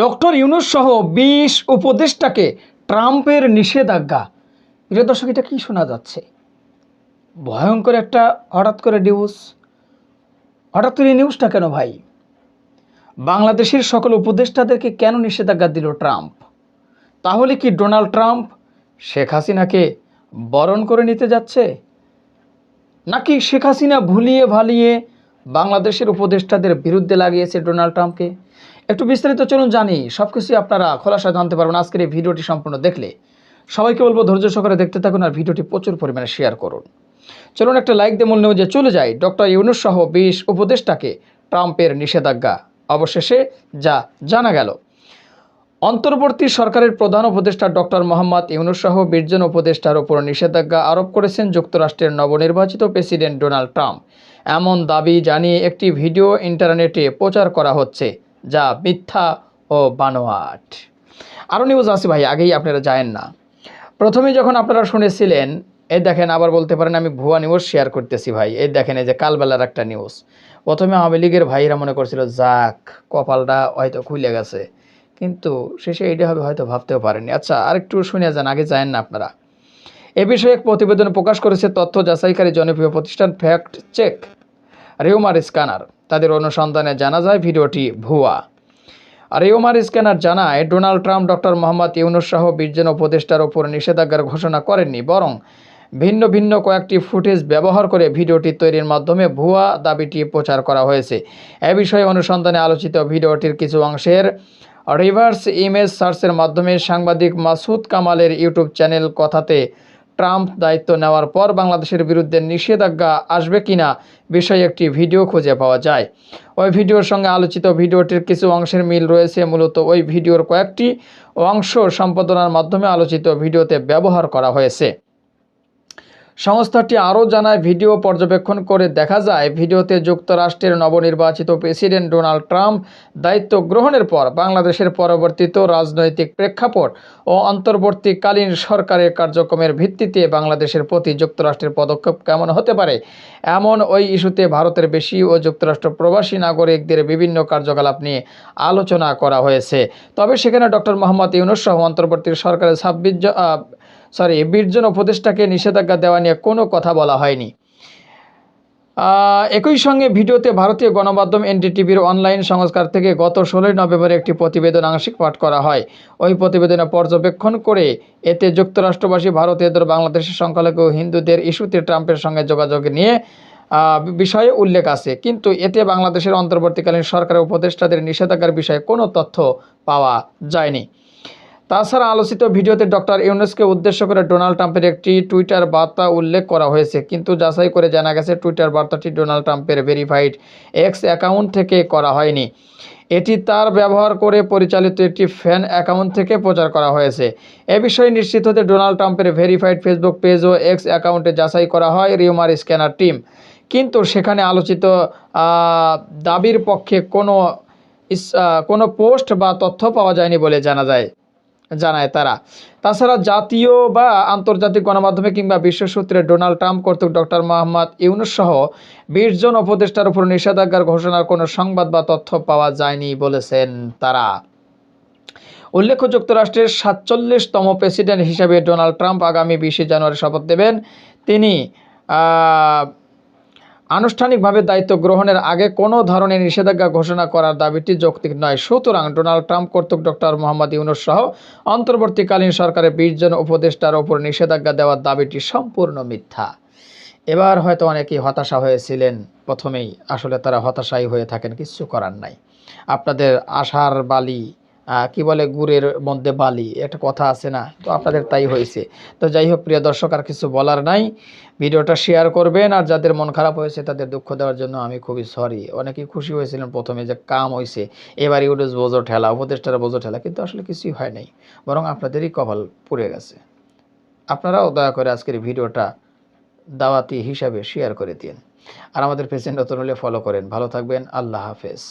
Doctor Yunus সহ বিশ উপদেষ্টাকে ট্রাম্পের নিষেধাজ্ঞা। এটা দর্শক, এটা কি শোনা যাচ্ছে? ভয়ঙ্কর একটা হঠাৎ করে নিউজ হঠাৎ করে নিউজটা কেন ভাই? বাংলাদেশের সকল উপদেষ্টাদেরকে কেন নিষেধাজ্ঞা দিল ট্রাম্প? তাহলে কি ডোনাল্ড ট্রাম্প শেখ হাসিনাকে বরণ করে নিতে যাচ্ছে? নাকি শেখ হাসিনা ভুলিয়ে ভালিয়ে বাংলাদেশের উপদেষ্টাদের বিরুদ্ধে লাগিয়েছে ডোনাল্ড ট্রাম্পকে? একটু বিস্তারিত চলুন জানি সব কিছুই আপনারা খোলাসা জানতে পারবেন আজকের এই ভিডিওটি সম্পূর্ণ দেখলে। সবাইকে বলব ধৈর্য সহকারে দেখতে থাকুন আর ভিডিওটি প্রচুর পরিমাণে শেয়ার করুন। চলুন একটা লাইক দিয়ে মূল যে চলে যাই, ডক্টর ইউনুস সহ বিশ উপদেষ্টাকে ট্রাম্পের নিষেধাজ্ঞা অবশেষে যা জানা গেল। অন্তর্বর্তী সরকারের প্রধান উপদেষ্টা ডক্টর মোহাম্মদ ইউনুস সহ বিশজন উপদেষ্টার উপর নিষেধাজ্ঞা আরোপ করেছেন যুক্তরাষ্ট্রের নবনির্বাচিত প্রেসিডেন্ট ডোনাল্ড ট্রাম্প। এমন দাবি জানিয়ে একটি ভিডিও ইন্টারনেটে প্রচার করা হচ্ছে। যা মিথ্যা ও বানোয়াট। আরও নিউজ আছে ভাই, আগেই আপনারা জানেন না। প্রথমে যখন আপনারা শুনেছিলেন, এই দেখেন আবার বলতে পারেন আমি ভুয়া নিউজ শেয়ার করতেছি ভাই। এই দেখেন, এই যে কালবেলার একটা নিউজ প্রথমে আওয়ামী লীগের ভাইরা মনে করছিল, যাক, কপালটা হয়তো খুলে গেছে। কিন্তু শেষে এইটা হবে, হয়তো ভাবতেও পারেনি আচ্ছা আরেকটু শুনে যান, আগে যায়েন না আপনারা। এ বিষয়ে এক প্রতিবেদন প্রকাশ করেছে তথ্য যাচাইকারী জনপ্রিয় প্রতিষ্ঠান ফ্যাক্ট চেক রিউমার স্ক্যানার তাদের অনুসন্ধানে জানা যায় ভিডিওটি ভুয়া। আর রিউমার স্ক্যানার জানায়, Donald Trump, doctor Mohammad Yunus সহ বিশজন উপদেষ্টার ওপর নিষেধাজ্ঞার ঘোষণা করেননি, বরং ভিন্ন ভিন্ন কয়েকটি ফুটেজ ব্যবহার করে ভিডিওটি তৈরির মাধ্যমে ভুয়া দাবিটি প্রচার করা হয়েছে। এ বিষয়ে অনুসন্ধানে আলোচিত ভিডিওটির কিছু অংশের রিভার্স ইমেজ সার্চের মাধ্যমে সাংবাদিক মাসুদ কামালের ইউটিউব চ্যানেল কথাতে ট্রাম্প দায়িত্ব নেওয়ার পর বাংলাদেশের বিরুদ্ধে নিষেধাজ্ঞা আসবে কিনা বিষয়ে একটি ভিডিও খুঁজে পাওয়া যায়। ওই ভিডিওর সঙ্গে আলোচিত ভিডিওটির কিছু অংশের মিল রয়েছে। মূলত ওই ভিডিওর কয়েকটি অংশ সম্পাদনার মাধ্যমে আলোচিত ভিডিওতে ব্যবহার করা হয়েছে। সংস্থাটি আরও জানায়, ভিডিও পর্যবেক্ষণ করে দেখা যায়, ভিডিওতে যুক্তরাষ্ট্রের নবনির্বাচিত প্রেসিডেন্ট ডোনাল্ড ট্রাম্প দায়িত্ব গ্রহণের পর বাংলাদেশের পরবর্তীত রাজনৈতিক প্রেক্ষাপট ও অন্তর্বর্তীকালীন সরকারের কার্যক্রমের ভিত্তিতে বাংলাদেশের প্রতি যুক্তরাষ্ট্রের পদক্ষেপ কেমন হতে পারে? এমন ওই ইস্যুতে ভারতের বেশি ও যুক্তরাষ্ট্র প্রবাসী নাগরিকদের বিভিন্ন কার্যকলাপ নিয়ে আলোচনা করা হয়েছে। তবে সেখানে ডক্টর মোহাম্মদ ইউনুস সহ অন্তর্বর্তী সরকারের ছাব্বিশ সরি বিশজন উপদেষ্টাকে নিষেধাজ্ঞা দেওয়া নিয়ে কোনো কথা বলা হয়নি। একই সঙ্গে ভিডিওতে ভারতীয় গণমাধ্যম এনডিটিভির অনলাইন সংস্কার থেকে গত ষোলোই নভেম্বর একটি প্রতিবেদন আংশিক পাঠ করা হয়। ওই প্রতিবেদনে পর্যবেক্ষণ করে এতে যুক্তরাষ্ট্রবাসী ভারতীয়দের বাংলাদেশের সংখ্যালঘু, হিন্দুদের ইস্যুতে ট্রাম্পের সঙ্গে যোগাযোগ নিয়ে বিষয়ে উল্লেখ আছে। কিন্তু এতে বাংলাদেশের অন্তর্বর্তীকালীন সরকারের উপদেষ্টাদের নিষেধাজ্ঞার বিষয়ে কোনো তথ্য পাওয়া যায়নি। তাছাড়া আলোচিত ভিডিওতে ডক্টর ইউনুসকে উদ্দেশ্য করে ডোনাল্ড ট্রাম্পের একটি টুইটার বার্তা উল্লেখ করা হয়েছে। কিন্তু যাচাই করে জানা গেছে, টুইটার বার্তাটি ডোনাল্ড ট্রাম্পের ভেরিফাইড এক্স অ্যাকাউন্ট থেকে করা হয়নি। এটি তার ব্যবহার করে পরিচালিত একটি ফ্যান অ্যাকাউন্ট থেকে প্রচার করা হয়েছে। এ বিষয়ে নিশ্চিত হতে ডোনাল্ড ট্রাম্পের ভেরিফাইড ফেসবুক পেজ ও এক্স অ্যাকাউন্টে যাচাই করা হয় রিউমার স্ক্যানার টিম। কিন্তু সেখানে আলোচিত দাবির পক্ষে কোনো কোনো পোস্ট বা তথ্য পাওয়া যায়নি বলে জানা যায়। জানায় তারা। তাছাড়া জাতীয় বা আন্তর্জাতিক গণমাধ্যমে কিংবা বিশ্বসূত্রে ডোনাল্ড ট্রাম্প কর্তৃক ডক্টর মোহাম্মদ ইউনুস সহ বিশ জন উপদেষ্টার উপর নিষেধাজ্ঞার ঘোষণার কোনো সংবাদ বা তথ্য পাওয়া যায়নি বলেছেন তারা। উল্লেখ্য, যুক্তরাষ্ট্রের সাতচল্লিশতম প্রেসিডেন্ট হিসেবে ডোনাল্ড ট্রাম্প আগামী বিশে জানুয়ারি শপথ দেবেন। তিনি আনুষ্ঠানিকভাবে দায়িত্ব গ্রহণের আগে কোনো ধরনের নিষেধাজ্ঞা ঘোষণা করার দাবিটি যৌক্তিক নয়। সুতরাং ডোনাল্ড ট্রাম্প কর্তৃক ডক্টর মোহাম্মদ ইউনুস সহ অন্তর্বর্তীকালীন সরকারের বিশ জন উপদেষ্টার ওপর নিষেধাজ্ঞা দেওয়ার দাবিটি সম্পূর্ণ মিথ্যা। এবার হয়তো অনেকেই হতাশা হয়েছিলেন প্রথমেই। আসলে তারা হতাশাই হয়ে থাকেন, কিচ্ছু করার নাই। আপনাদের আশার বালি কি বলে, গুড়ের মধ্যে বালি, একটা কথা আছে না? তো আপনাদের তাই হয়েছে। তো যাই হোক, প্রিয় দর্শক, আর কিছু বলার নাই। ভিডিওটা শেয়ার করবেন, আর যাদের মন খারাপ হয়েছে, তাদের দুঃখ দেওয়ার জন্য আমি খুবই সরি অনেকেই খুশি হয়েছিলেন প্রথমে যে কাম হয়েছে এবার ইউডেস বোঝো ঠেলা, উপদেষ্টারা বোঝো ঠেলা, কিন্তু আসলে কিছুই হয় নাই, বরং আপনাদেরই কপাল পুড়ে গেছে। আপনারাও দয়া করে আজকের ভিডিওটা দাওয়াতি হিসাবে শেয়ার করে দিন। আর আমাদের পেজে নতুন হলে ফলো করেন। ভালো থাকবেন, আল্লাহ হাফেজ।